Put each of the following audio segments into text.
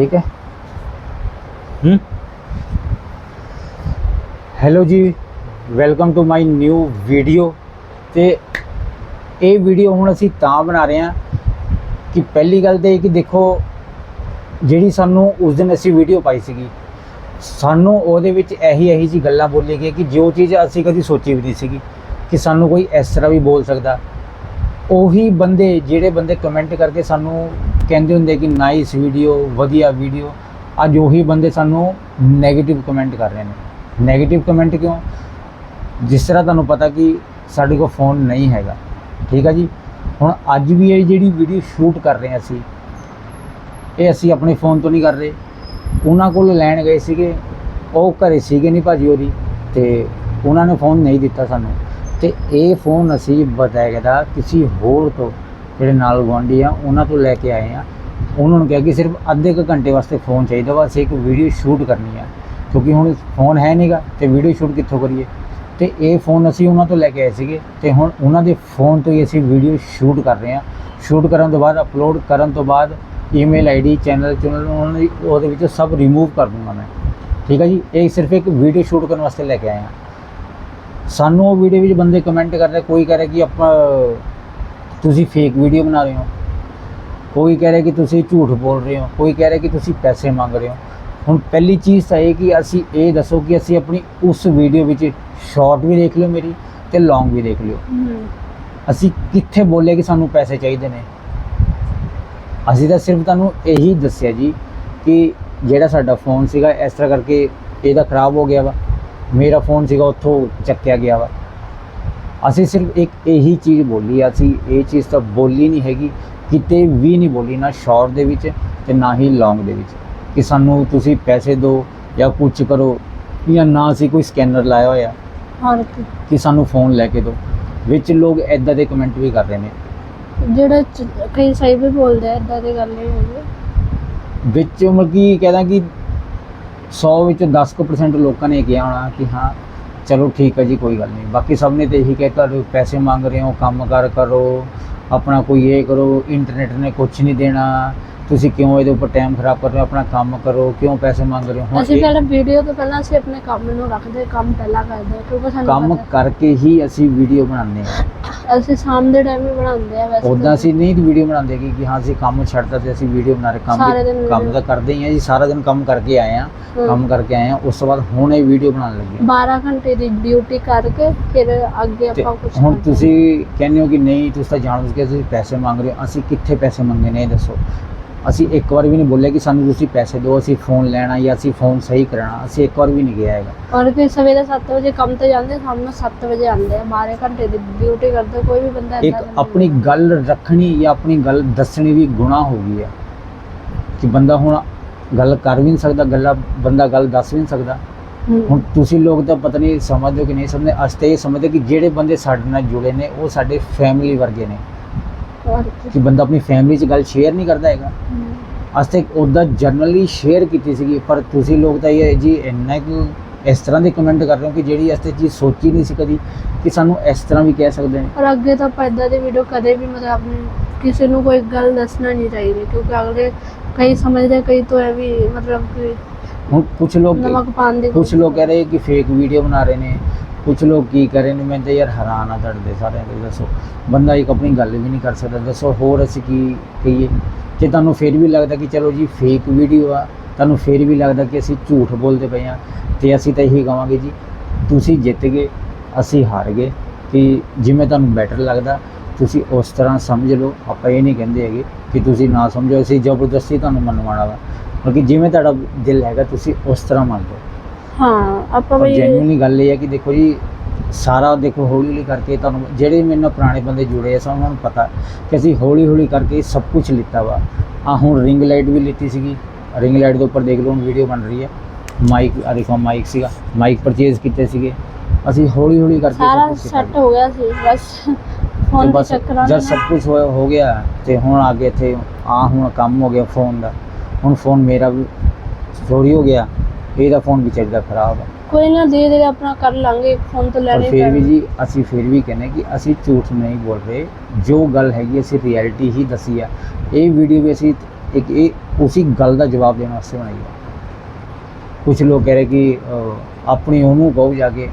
ਠੀਕ ਹੈ? ਹੂੰ? ਹੈਲੋ ਜੀ welcome to my new video ਤੇ ਇਹ ਵੀਡੀਓ ਹੁਣ ਅਸੀਂ ਤਾਂ ਬਣਾ ਰਹੇ ਹਾਂ ਕਿ ਪਹਿਲੀ ਗੱਲ ਤੇ ਇਹ ਕਿ ਦੇਖੋ ਜਿਹੜੀ ਸਾਨੂੰ ਉਸ ਦਿਨ ਅਸੀਂ ਵੀਡੀਓ ਪਾਈ ਸੀਗੀ ਸਾਨੂੰ ਉਹਦੇ ਵਿੱਚ ਇਹੀ ਇਹੀ ਜੀ ਗੱਲਾਂ ਬੋਲੀ ਗਈ ਕਿ ਜੋ ਚੀਜ਼ ਅਸੀਂ ਕਦੀ ਸੋਚੀ ਵੀ ਨਹੀਂ ਸੀਗੀ ਕਿ ਸਾਨੂੰ ਕੋਈ ਇਸ ਤਰ੍ਹਾਂ ਵੀ ਬੋਲ ਸਕਦਾ। ਉਹੀ ਬੰਦੇ ਜਿਹੜੇ ਬੰਦੇ ਕਮੈਂਟ ਕਰਕੇ ਸਾਨੂੰ ਕਹਿੰਦੇ ਹੁੰਦੇ ਕਿ ਨਾਈਸ ਵੀਡੀਓ ਵਧੀਆ ਵੀਡੀਓ ਅੱਜ ਉਹੀ ਬੰਦੇ ਸਾਨੂੰ 네ਗੇਟਿਵ ਕਮੈਂਟ ਕਰ ਰਹੇ ਨੇ। 네ਗੇਟਿਵ ਕਮੈਂਟ ਕਿਉਂ? ਜਿਸ ਤਰ੍ਹਾਂ ਤੁਹਾਨੂੰ ਪਤਾ ਕਿ ਸਾਡੇ ਕੋਲ ਫੋਨ ਨਹੀਂ ਹੈਗਾ। ਠੀਕ ਆ ਜੀ? ਹੁਣ ਅੱਜ ਵੀ ਇਹ ਜਿਹੜੀ ਵੀਡੀਓ ਸ਼ੂਟ ਕਰ ਰਹੇ ਅਸੀਂ, ਇਹ ਅਸੀਂ ਆਪਣੇ ਫੋਨ ਤੋਂ ਨਹੀਂ ਕਰ ਰਹੇ। ਉਹਨਾਂ ਕੋਲ ਲੈਣ ਗਏ ਸੀਗੇ। ਉਹ ਘਰੇ ਸੀਗੇ ਨਹੀਂ ਭਾਜੀ ਉਹਦੀ। ਤੇ ਉਹਨਾਂ ਨੇ ਫੋਨ ਨਹੀਂ ਦਿੱਤਾ ਸਾਨੂੰ। ਤੇ ਇਹ ਫੋਨ ਅਸੀਂ ਬਕਾਇਦਾ ਕਿਸੇ ਹੋਰ ਤੋਂ ਜਿਹੜੇ ਨਾਲ ਗੁਆਂਢੀ ਆ, ਉਹਨਾਂ ਤੋਂ ਲੈ ਕੇ ਆਏ ਆ। ਉਹਨਾਂ ਨੂੰ ਕਿਹਾ ਕਿ ਸਿਰਫ ਅੱਧੇ ਕੁ ਘੰਟੇ ਵਾਸਤੇ ਫੋਨ ਚਾਹੀਦਾ ਵਾ, ਅਸੀਂ ਇੱਕ ਵੀਡੀਓ ਸ਼ੂਟ ਕਰਨੀ ਆ। ਕਿਉਂਕਿ ਹੁਣ ਫੋਨ ਹੈ ਨਹੀਂਗਾ ਤੇ ਵੀਡੀਓ ਸ਼ੂਟ ਕਿੱਥੋਂ ਕਰੀਏ? ਤੇ ਇਹ ਫੋਨ ਅਸੀਂ ਉਹਨਾਂ ਤੋਂ ਲੈ ਕੇ ਆਏ ਸੀਗੇ, ਤੇ ਹੁਣ ਉਹਨਾਂ ਦੇ ਫੋਨ ਤੋਂ ਹੀ ਅਸੀਂ ਵੀਡੀਓ ਸ਼ੂਟ ਕਰ ਰਹੇ ਹਾਂ ਸ਼ੂਟ ਕਰਨ ਤੋਂ ਬਾਅਦ ਅਪਲੋਡ ਕਰਨ ਤੋਂ ਬਾਅਦ ਈਮੇਲ ਆਈਡੀ ਚੈਨਲ ਚੈਨਲ ਉਹਨਾਂ ਦੀ, ਉਹਦੇ ਵਿੱਚੋਂ ਸਭ ਰਿਮੂਵ ਕਰ ਦੂੰਗਾ ਮੈਂ। ਠੀਕ ਹੈ ਜੀ? ਇਹ ਸਿਰਫ ਇੱਕ ਵੀਡੀਓ ਸ਼ੂਟ ਕਰਨ ਵਾਸਤੇ ਲੈ ਕੇ ਆਏ ਹਾਂ ਸਾਨੂੰ ਉਹ ਵੀਡੀਓ ਵਿੱਚ ਬੰਦੇ ਕਮੈਂਟ ਕਰ ਰਹੇ, ਕੋਈ ਕਹਿ ਰਿਹਾ ਕਿ ਆਪਾਂ ਤੁਸੀਂ ਫੇਕ ਵੀਡੀਓ ਬਣਾ ਰਹੇ ਹੋ। ਕੋਈ ਕਹਿ ਰਿਹਾ ਕਿ ਤੁਸੀਂ ਝੂਠ ਬੋਲ ਰਹੇ ਹੋ ਕੋਈ ਕਹਿ ਰਿਹਾ ਕਿ ਤੁਸੀਂ ਪੈਸੇ ਮੰਗ ਰਹੇ ਹੋ। ਹੁਣ ਪਹਿਲੀ ਚੀਜ਼ ਤਾਂ ਇਹ ਕਿ ਅਸੀਂ ਇਹ ਦੱਸੋ ਕਿ ਅਸੀਂ ਆਪਣੀ ਉਸ ਵੀਡੀਓ ਵਿੱਚ ਸ਼ਾਰਟ ਵੀ ਦੇਖ ਲਿਓ ਮੇਰੀ ਤੇ ਲੌਂਗ ਵੀ ਦੇਖ ਲਿਓ। ਅਸੀਂ ਕਿੱਥੇ ਬੋਲੇ ਕਿ ਸਾਨੂੰ ਪੈਸੇ ਚਾਹੀਦੇ ਨੇ? ਅਸੀਂ ਤਾਂ ਸਿਰਫ ਤੁਹਾਨੂੰ ਇਹੀ ਦੱਸਿਆ ਜੀ ਕਿ ਜਿਹੜਾ ਸਾਡਾ ਫੋਨ ਸੀਗਾ ਇਸ ਤਰ੍ਹਾਂ ਕਰਕੇ ਇਹਦਾ ਖਰਾਬ ਹੋ ਗਿਆ ਵਾ। ਮੇਰਾ ਫੋਨ ਸੀਗਾ ਉੱਥੋਂ ਚੱਕਿਆ ਗਿਆ ਵਾ। ਅਸੀਂ ਸਿਰਫ ਇੱਕ ਇਹੀ ਚੀਜ਼ ਬੋਲੀ ਅਸੀਂ ਇਹ ਚੀਜ਼ ਤਾਂ ਬੋਲੀ ਨਹੀਂ ਹੈਗੀ ਕਿਤੇ ਵੀ ਨਹੀਂ ਬੋਲੀ ਨਾ ਸ਼ਾਰਟ ਦੇ ਵਿੱਚ ਤੇ ਨਾ ਹੀ ਲੌਂਗ ਦੇ ਵਿੱਚ ਕਿ ਸਾਨੂੰ ਤੁਸੀਂ ਪੈਸੇ ਦਿਓ ਜਾਂ ਕੁਝ ਕਰੋ ਜਾਂ ਨਾ ਅਸੀਂ ਕੋਈ ਸਕੈਨਰ ਲਾਇਆ ਹੋਇਆ। ਹੋਰ ਕੀ। ਕਿ ਸਾਨੂੰ ਫੋਨ ਲੈ ਕੇ ਦਿਓ। ਵਿੱਚ ਲੋਕ ਐਦਾਂ ਦੇ ਕਮੈਂਟ ਵੀ ਕਰ ਰਹੇ ਨੇ। ਜਿਹੜੇ ਚ- ਕਈ ਸਹੀ ਵੀ ਬੋਲਦੇ ਆ ਇਦਾਂ ਦੀ ਗੱਲ ਨਹੀਂ ਹੈਗੀ। ਵਿੱਚ ਮਤਲਬ ਕਿ ਕਹਿੰਦਾ ਕਿ 100 ਵਿੱਚ 10% ਲੋਕਾਂ ਨੇ ਕਿਹਾ ਹੋਣਾ ਕਿ ਹਾਂ ਚਲੋ ਠੀਕ ਹੈ ਜੀ ਕੋਈ ਗੱਲ ਨਹੀਂ। ਬਾਕੀ ਸਭ ਨੇ ਤੇ ਇਹੀ ਕਿਹਾ ਤੁਹਾਨੂੰ ਪੈਸੇ ਮੰਗ ਰਹੇ ਹੋ ਕੰਮ ਕਾਰ ਕਰੋ ਆਪਣਾ ਕੋਈ ਇਹ ਕਰੋ ਇੰਟਰਨੈਟ ਨੇ ਕੁਝ ਨਹੀਂ ਦੇਣਾ। ਤੁਸੀਂ ਕਿਉਂ ਇਹਦੇ ਉੱਪਰ ਟਾਈਮ ਖਰਾਬ ਕਰ ਰਹੇ ਹੋ? ਆਪਣਾ ਕੰਮ ਕਰੋ ਕਿਉਂ ਪੈਸੇ ਮੰਗ ਰਹੇ ਹੋ? ਹੁਣ ਅਸੀਂ ਇਹ ਪਹਿਲਾਂ ਵੀਡੀਓ ਤੋਂ ਪਹਿਲਾਂ ਅਸੀਂ ਆਪਣੇ ਕੰਮ ਨੂੰ ਰੱਖਦੇ ਕੰਮ ਪਹਿਲਾਂ ਕਰਦੇ ਕਿਉਂਕਿ ਸਾਨੂੰ ਕੰਮ ਪਤਾ- ਕਰਕੇ ਹੀ ਅਸੀਂ ਵੀਡੀਓ ਬਣਾਉਂਦੇ ਹਾਂ। ਅਸੀਂ ਸ਼ਾਮ ਦੇ ਟਾਈਮ ਹੀ ਬਣਾਉਂਦੇ ਆ ਵੈਸੇ ਉਦਾਂ। ਅਸੀਂ ਨਹੀਂ ਵੀਡੀਓ ਬਣਾਉਂਦੇ ਕਿ ਕਿ ਹਾਂ ਅਸੀਂ ਕੰਮ ਛੱਡਦਾ ਤੇ ਅਸੀਂ ਵੀਡੀਓ ਬਣਾ ਰਹੇ ਕੰਮ ਸਾਰੇ ਦਿਨ ਵੀ- ਕੰਮ ਤਾਂ ਕਰਦੇ ਹੀ ਆ ਜੀ ਸਾਰਾ ਦਿਨ ਕੰਮ ਕਰਕੇ ਆਏ ਆ। ਕੰਮ ਕਰਕੇ ਆਏ ਆ ਉਸ ਤੋਂ ਬਾਅਦ ਹੁਣ ਇਹ ਵੀਡੀਓ ਬਣਾਉਣ ਲੱਗੇ ਹਾਂ। 12 ਘੰਟੇ ਦੀ ਡਿਊਟੀ ਕਰਕੇ ਫਿਰ ਅੱਗੇ ਤੇ ਆਪਾਂ ਕੁਝ ਹੁਣ ਤੁਸੀਂ ਕਹਿੰਦੇ ਹੋ ਕਿ ਨਹੀਂ ਤੁਸੀਂ ਤਾਂ ਜਾਣ ਬੁੱਝ ਕੇ ਤੁਸੀਂ ਪੈਸੇ ਮੰਗ ਰਹੇ ਹੋ ਅਸੀਂ ਕਿੱਥੇ ਪੈਸੇ ਮੰਗੇ ਨੇ ਇਹ ਦੱਸੋ ਅਸੀਂ ਇੱਕ ਵਾਰ ਵੀ ਨਹੀਂ ਬੋਲਿਆ ਕਿ ਸਾਨੂੰ ਤੁਸੀਂ ਪੈਸੇ ਦਿਓ ਅਸੀਂ ਫੋਨ ਲੈਣਾ ਜਾਂ ਅਸੀਂ ਫੋਨ ਸਹੀ ਕਰਾਉਣਾ ਅਸੀਂ ਇੱਕ ਵਾਰ ਵੀ ਨਹੀਂ ਗਿਆ ਹੈਗਾ। ਔਰ ਫਿਰ ਸਵੇਰੇ 7 ਵਜੇ ਕੰਮ ਤੇ ਜਾਂਦੇ ਸ਼ਾਮ ਨੂੰ 7 ਵਜੇ ਆਉਂਦੇ ਆ 12 ਘੰਟੇ ਦੀ ਡਿਊਟੀ ਕਰਦੇ ਕੋਈ ਵੀ ਬੰਦਾ ਇੱਕ ਆਪਣੀ ਗੱਲ ਰੱਖਣੀ ਜਾਂ ਆਪਣੀ ਗੱਲ ਦੱਸਣੀ ਵੀ ਗੁਨਾਹ ਹੋ ਗਈ ਹੈ ਕਿ ਬੰਦਾ ਹੁਣ ਗੱਲ ਕਰ ਵੀ ਨਹੀਂ ਸਕਦਾ ਗੱਲਾਂ ਬੰਦਾ ਗੱਲ ਦੱਸ ਵੀ ਨਹੀਂ ਸਕਦਾ। ਹੁਣ ਤੁਸੀਂ ਲੋਕ ਤਾਂ ਪਤਾ ਨਹੀਂ ਸਮਝਦੇ ਕਿ ਨਹੀਂ ਸਮਝਦੇ ਅਸੀਂ ਤਾਂ ਇਹ ਸਮਝਦੇ ਕਿ ਜਿਹੜੇ ਬੰਦੇ ਸਾਡੇ ਨਾਲ ਜੁੜੇ ਨੇ ਉਹ ਸਾਡੇ ਫੈਮਿਲੀ ਵਰਗੇ ਨੇ। ਕੀ। ਬੰਦਾ ਆਪਣੀ ਫੈਮਿਲੀ 'ਚ ਗੱਲ ਸ਼ੇਅਰ ਨਹੀਂ ਕਰਦਾ ਹੈਗਾ। ਅੱਜ ਤੱਕ ਉਹਦਾ ਜਰਨਲੀ ਸ਼ੇਅਰ ਕੀਤੀ ਸੀਗੀ ਪਰ ਤੁਸੀਂ ਲੋਕ ਤਾਂ ਇਹ ਜੀ ਇੰਨਾ ਕਿ ਇਸ ਤਰ੍ਹਾਂ ਦੇ ਕਮੈਂਟ ਕਰ ਰਹੇ ਹੋ ਕਿ ਜਿਹੜੀ ਅਸੀਂ ਚੀਜ਼ ਸੋਚੀ ਨਹੀਂ ਸੀ ਕਦੀ ਕਿ ਸਾਨੂੰ ਇਸ ਤਰ੍ਹਾਂ ਵੀ ਕਹਿ ਸਕਦੇ ਨੇ ਔਰ ਅੱਗੇ ਤਾਂ ਆਪਾਂ ਏਦਾਂ ਦੀ ਵੀਡੀਓ ਕਦੇ ਵੀ ਮਤਲਬ ਆਪਣੇ ਕਿਸੇ ਨੂੰ ਕੋਈ ਗੱਲ ਦੱਸਣਾ ਨਹੀਂ ਚਾਹੀਦੀ ਕਿਉਂਕਿ ਅਗਲੇ ਕਈ ਸਮਝਦੇ ਕਈ ਤੋਂ ਇਹ ਵੀ ਮਤਲਬ ਕਿ ਹੁਣ ਕੁਝ ਲੋਕ ਨਮਕ ਕੁਝ ਲੋਕ ਕਹਿ ਰਹੇ ਕਿ ਫੇਕ ਵੀਡੀਓ ਬਣਾ ਰਹੇ ਨੇ ਕੁਝ ਲੋਕ ਕੀ ਕਰੇ ਨੇ, ਮੈਂ ਤਾਂ ਯਾਰ ਹੈਰਾਨ ਆ ਤੁਹਾਡੇ ਸਾਰਿਆਂ ਦੇ ਦੱਸੋ। ਬੰਦਾ ਇੱਕ ਆਪਣੀ ਗੱਲ ਵੀ ਨਹੀਂ ਕਰ ਸਕਦਾ, ਦੱਸੋ, ਹੋਰ ਅਸੀਂ ਕੀ ਕਹੀਏ? ਜੇ ਤੁਹਾਨੂੰ ਫਿਰ ਵੀ ਲੱਗਦਾ ਕਿ ਚਲੋ ਜੀ ਫੇਕ ਵੀਡੀਓ ਆ, ਤੁਹਾਨੂੰ ਫਿਰ ਵੀ ਲੱਗਦਾ ਕਿ ਅਸੀਂ ਝੂਠ ਬੋਲਦੇ ਪਏ ਆ, ਤੇ ਅਸੀਂ ਤਾਂ ਇਹੀ ਕਹਾਂਗੇ ਜੀ, ਤੁਸੀਂ ਜਿੱਤ ਗਏ, ਅਸੀਂ ਹਾਰ ਗਏ ਕਿ ਜਿਵੇਂ ਤੁਹਾਨੂੰ ਬੈਟਰ ਲੱਗਦਾ, ਤੁਸੀਂ ਉਸ ਤਰ੍ਹਾਂ ਸਮਝ ਲਓ, ਆਪਾਂ ਇਹ ਨਹੀਂ ਕਹਿੰਦੇ ਹੈਗੇ ਕਿ ਤੁਸੀਂ ਨਾ ਸਮਝੋ, ਅਸੀਂ ਜ਼ਬਰਦਸਤੀ ਤੁਹਾਨੂੰ ਮੰਨਵਾਉਣਾ ਵਾ ਕਿਉਂਕਿ ਜਿਵੇਂ ਤੁਹਾਡਾ ਦਿਲ ਹੈਗਾ, ਤੁਸੀਂ ਉਸ ਤਰ੍ਹਾਂ ਮੰਨ ਲਓ। ਹਾਂ ਆਪਾਂ ਵੀ ਗੱਲ ਇਹ ਹੈ ਕਿ ਦੇਖੋ ਜੀ ਸਾਰਾ ਦੇਖੋ ਹੌਲੀ ਹੌਲੀ ਕਰਕੇ ਤੁਹਾਨੂੰ ਜਿਹੜੇ ਮੇਰੇ ਨਾਲ ਪੁਰਾਣੇ ਬੰਦੇ ਜੁੜੇ ਸਭ ਉਹਨਾਂ ਨੂੰ ਪਤਾ ਕਿ ਅਸੀਂ ਹੌਲੀ ਹੌਲੀ ਕਰਕੇ ਸਭ ਕੁਝ ਲਿੱਤਾ ਵਾ। ਆ ਹੁਣ ਰਿੰਗ ਲਾਈਟ ਵੀ ਲਿੱਤੀ ਸੀਗੀ। ਰਿੰਗ ਲਾਈਟ ਦੇ ਉੱਪਰ ਦੇਖ ਲਓ ਹੁਣ ਵੀਡੀਓ ਬਣ ਰਹੀ ਹੈ। ਮਾਈਕ ਆ ਦੇਖੋ ਮਾਈਕ ਸੀਗਾ। ਮਾਈਕ ਪਰਚੇਜ਼ ਕੀਤੇ ਸੀਗੇ। ਅਸੀਂ ਹੌਲੀ ਹੌਲੀ ਕਰਕੇ ਸਾਰਾ ਸੈੱਟ ਹੋ ਗਿਆ ਸੀ ਬਸ ਦੇ ਬਸ ਚੱਕਰਾਂ ਜਦ ਸਭ ਕੁਝ ਹੋ ਗਿਆ ਤੇ ਹੁਣ ਕੇ ਇੱਥੇ ਆ ਹੁਣ ਕੰਮ ਹੋ ਗਿਆ ਫੋਨ ਦਾ। ਹੁਣ ਫੋਨ ਮੇਰਾ ਵੀ ਚੋਰੀ ਹੋ ਗਿਆ। ਇਹਦਾ ਫੋਨ ਵਿਚਾਰੀ ਦਾ ਖਰਾਬ ਹੈ ਕੋਈ ਨਾ ਧੀਰੇ ਧੀਰੇ ਆਪਣਾ ਕਰ ਲਾਂਗੇ ਫੋਨ ਤੋਂ ਪਰ ਲੈਣੇ ਫਿਰ ਵੀ ਜੀ ਅਸੀਂ ਫਿਰ ਵੀ ਕਹਿੰਦੇ ਕਿ ਅਸੀਂ ਝੂਠ ਨਹੀਂ ਬੋਲ ਰਹੇ ਜੋ ਗੱਲ ਹੈਗੀ ਅਸੀਂ ਰਿਐਲਿਟੀ ਹੀ ਦੱਸੀ ਆ। ਇਹ ਵੀਡੀਓ ਵੀ ਅਸੀਂ ਇੱਕ ਇਹ ਉਸੇ ਗੱਲ ਦਾ ਜਵਾਬ ਦੇਣ ਵਾਸਤੇ ਬਣਾਈ ਹੈ ਕੁਝ ਲੋਕ ਕਹਿ ਰਹੇ ਕਿ ਅਹ, ਆਪਣੀ ਉਹਨੂੰ ਕਹੋ ਜਾ ਕੇ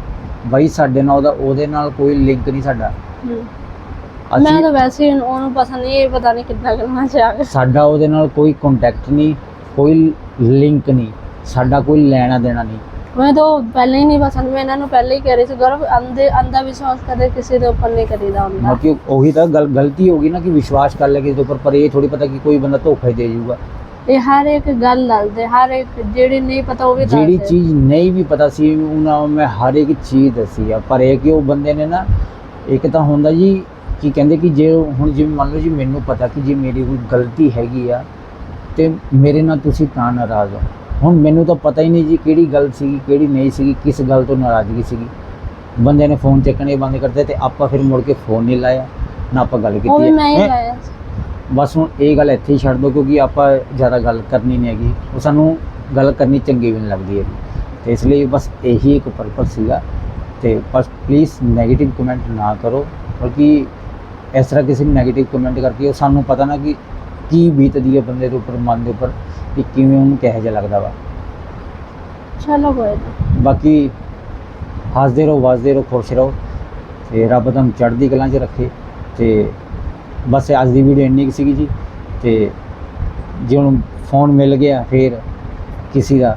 ਬਾਈ ਸਾਡੇ ਨਾਲ ਉਹਦਾ ਉਹਦੇ ਨਾਲ ਕੋਈ ਲਿੰਕ ਨਹੀਂ ਸਾਡਾ। ਹਮ। ਮੈਂ ਤਾਂ ਵੈਸੇ ਹੀ ਉਹਨੂੰ ਪਸੰਦ ਨਹੀਂ ਇਹ ਪਤਾ ਨਹੀਂ ਕਿੱਦਾਂ ਕਰਨਾ ਚਾਹੀਦਾ ਸਾਡਾ ਉਹਦੇ ਨਾਲ ਕੋਈ ਕੰਟੈਕਟ ਨਹੀਂ ਕੋਈ ਲਿੰਕ ਨਹੀਂ। ਸਾਡਾ ਕੋਈ ਲੈਣਾ ਦੇਣਾ ਨਹੀਂ। ਮੈਂ ਤਾਂ ਪਹਿਲਾਂ ਹੀ ਨਹੀਂ ਪਸੰਦ ਮੈਂ ਇਹਨਾਂ ਨੂੰ ਪਹਿਲਾਂ ਹੀ ਕਹਿ ਰਹੀ ਸੀ ਗੌਰਵ ਅੰਧੇ ਅੰਧਾ ਵਿਸ਼ਵਾਸ ਕਦੇ ਕਿਸੇ ਦੇ ਉੱਪਰ ਨਹੀਂ ਕਰੀਦਾ ਹੁੰਦਾ। ਬਾਕੀ ਉਹੀ ਤਾਂ ਗੱਲ ਗਲਤੀ ਹੋ ਗਈ ਨਾ ਕਿ ਵਿਸ਼ਵਾਸ ਕਰ ਲਿਆ ਕਿਸੇ ਦੇ ਉੱਪਰ ਪਰ ਇਹ ਥੋੜੀ ਪਤਾ ਕਿ ਕੋਈ ਬੰਦਾ ਧੋਖਾ ਹੀ ਦੇ ਜਾਊਗਾ ਇਹ ਹਰ ਇੱਕ ਗੱਲ ਦੱਸਦੇ ਹਰ ਇੱਕ ਜਿਹੜੀ ਨਹੀਂ ਪਤਾ ਉਹ ਵੀ ਜਿਹੜੀ ਦੱਸਦੇ ਚੀਜ਼ ਨਹੀਂ ਵੀ ਪਤਾ ਸੀ ਉਹਨਾਂ ਨੂੰ ਮੈਂ ਹਰ ਇੱਕ ਚੀਜ਼ ਦੱਸੀ ਆ। ਪਰ ਇਹ ਕਿ ਉਹ ਬੰਦੇ ਨੇ ਨਾ ਇੱਕ ਤਾਂ ਹੁੰਦਾ ਜੀ ਕੀ ਕਹਿੰਦੇ ਕਿ ਜੇ ਹੁਣ ਜਿਵੇਂ ਮੰਨ ਲਓ ਜੀ ਮੈਨੂੰ ਪਤਾ ਕਿ ਜੇ ਮੇਰੀ ਕੋਈ ਗਲਤੀ ਹੈਗੀ ਆ ਤੇ ਮੇਰੇ ਨਾਲ ਤੁਸੀਂ ਤਾਂ ਨਾਰਾਜ਼ ਹੋ। ਹੁਣ ਮੈਨੂੰ ਤਾਂ ਪਤਾ ਹੀ ਨਹੀਂ ਜੀ ਕਿਹੜੀ ਗੱਲ ਸੀਗੀ ਕਿਹੜੀ ਨਹੀਂ ਸੀਗੀ ਕਿਸ ਗੱਲ ਤੋਂ ਨਾਰਾਜ਼ਗੀ ਸੀਗੀ ਬੰਦੇ ਨੇ ਫੋਨ ਚੱਕਣੇ ਬੰਦ ਕਰਤੇ ਤੇ ਆਪਾਂ ਫਿਰ ਮੁੜ ਕੇ ਫੋਨ ਨਹੀਂ ਲਾਇਆ ਨਾ ਆਪਾਂ ਗੱਲ ਕੀਤੀ ਉਹ ਵੀ ਹੈ। ਮੈਂ ਹੀ ਹੈਂ? ਲਾਇਆ ਸੀ। ਬਸ ਹੁਣ ਇਹ ਗੱਲ ਇੱਥੇ ਹੀ ਛੱਡ ਦਿਓ ਕਿਉਂਕਿ ਆਪਾਂ ਜ਼ਿਆਦਾ ਗੱਲ ਕਰਨੀ ਨਹੀਂ ਹੈਗੀ ਉਹ ਸਾਨੂੰ ਗੱਲ ਕਰਨੀ ਚੰਗੀ ਵੀ ਨਹੀਂ ਲੱਗਦੀ ਹੈਗੀ ਤੇ ਇਸ ਲਈ ਬਸ ਇਹੀ ਇੱਕ ਪਰਪਸ ਸੀਗਾ ਤੇ ਬਸ ਪਲੀਜ਼ 네ਗੇਟਿਵ ਕਮੈਂਟ ਨਾ ਕਰੋ ਕਿਉਂਕਿ ਇਸ ਤਰ੍ਹਾਂ ਕਿਸੇ ਨੂੰ 네ਗੇਟਿਵ ਕਮੈਂਟ ਕਰਕੇ ਉਹ ਸਾਨੂੰ ਪਤਾ ਨਾ ਕਿ ਕੀ ਬੀਤਦੀ ਹੈ ਬੰਦੇ ਦੇ ਉੱਪਰ ਮਨ ਦੇ ਉੱਪਰ ਕਿ ਕਿਵੇਂ ਉਹਨੂੰ ਕਿਹੋ ਜਿਹਾ ਲੱਗਦਾ ਵਾ? ਚਲੋ ਨਾ। ਬਾਕੀ ਹੱਸਦੇ ਰਹੋ ਵਸਦੇ ਰਹੋ ਖੁਸ਼ ਰਹੋ ਤੇ ਰੱਬ ਤੁਹਾਨੂੰ ਚੜ੍ਹਦੀ ਕਲਾਂ 'ਚ ਰੱਖੇ ਤੇ ਬਸ ਅੱਜ ਦੀ ਵੀਡੀਓ ਇੰਨੀ ਕੁ ਸੀਗੀ ਜੀ ਤੇ ਜੇ ਹੁਣ ਫੋਨ ਮਿਲ ਗਿਆ ਫਿਰ ਕਿਸੇ ਦਾ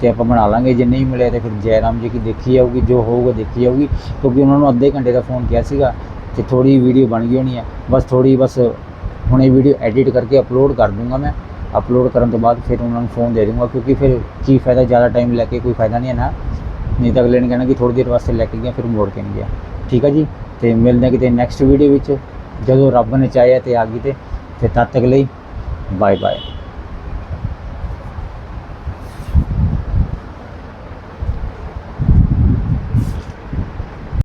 ਤੇ ਆਪਾਂ ਬਣਾ ਲਾਂਗੇ ਜੇ ਨਹੀਂ ਮਿਲਿਆ ਤੇ ਫਿਰ ਜੈਰਾਮ ਜੀ ਕੀ ਦੇਖੀ ਜਾਊਗੀ ਜੋ ਹੋਊਗਾ ਦੇਖੀ ਜਾਊਗੀ ਕਿਉਂਕਿ ਉਹਨਾਂ ਨੂੰ ਅੱਧੇ ਘੰਟੇ ਦਾ ਫੋਨ ਕਿਹਾ ਸੀਗਾ ਤੇ ਥੋੜੀ ਵੀਡੀਓ ਬਣ ਗਈ ਹੋਣੀ ਹੈ ਬਸ ਥੋੜੀ ਬਸ ਹੁਣ ਇਹ ਵੀਡੀਓ ਐਡਿਟ ਕਰਕੇ ਅਪਲੋਡ ਕਰ ਦੂੰਗਾ ਮੈਂ। ਅਪਲੋਡ ਕਰਨ ਤੋਂ ਬਾਅਦ ਫਿਰ ਉਹਨਾਂ ਨੂੰ ਫੋਨ ਦੇ ਦੂੰਗਾ, ਕਿਉਂਕਿ ਫਿਰ ਕੀ ਫਾਇਦਾ, ਜ਼ਿਆਦਾ ਟਾਈਮ ਲੈ ਕੇ ਕੋਈ ਫਾਇਦਾ ਨਹੀਂ ਹੈ ਨਾ। ਨਹੀਂ ਤਾਂ ਅਗਲੇ ਨੇ ਕਹਿਣਾ ਕਿ ਥੋੜੀ ਦੇਰ ਵਾਸਤੇ ਲੈ ਕੇ ਗਿਆ, ਫਿਰ ਮੋੜ ਕੇ ਨਹੀਂ ਗਿਆ। ਠੀਕ ਹੈ ਜੀ? ਤੇ ਮਿਲਦੇ ਹਾਂ ਕਿਤੇ ਨੈਕਸਟ ਵੀਡੀਓ ਵਿੱਚ। ਜਦੋਂ ਰੱਬ ਨੇ ਚਾਹਿਆ ਤੇ ਆ ਗਈ ਤੇ। ਤੇ ਤਦ ਤੱਕ ਲਈ ਬਾਏ ਬਾਏ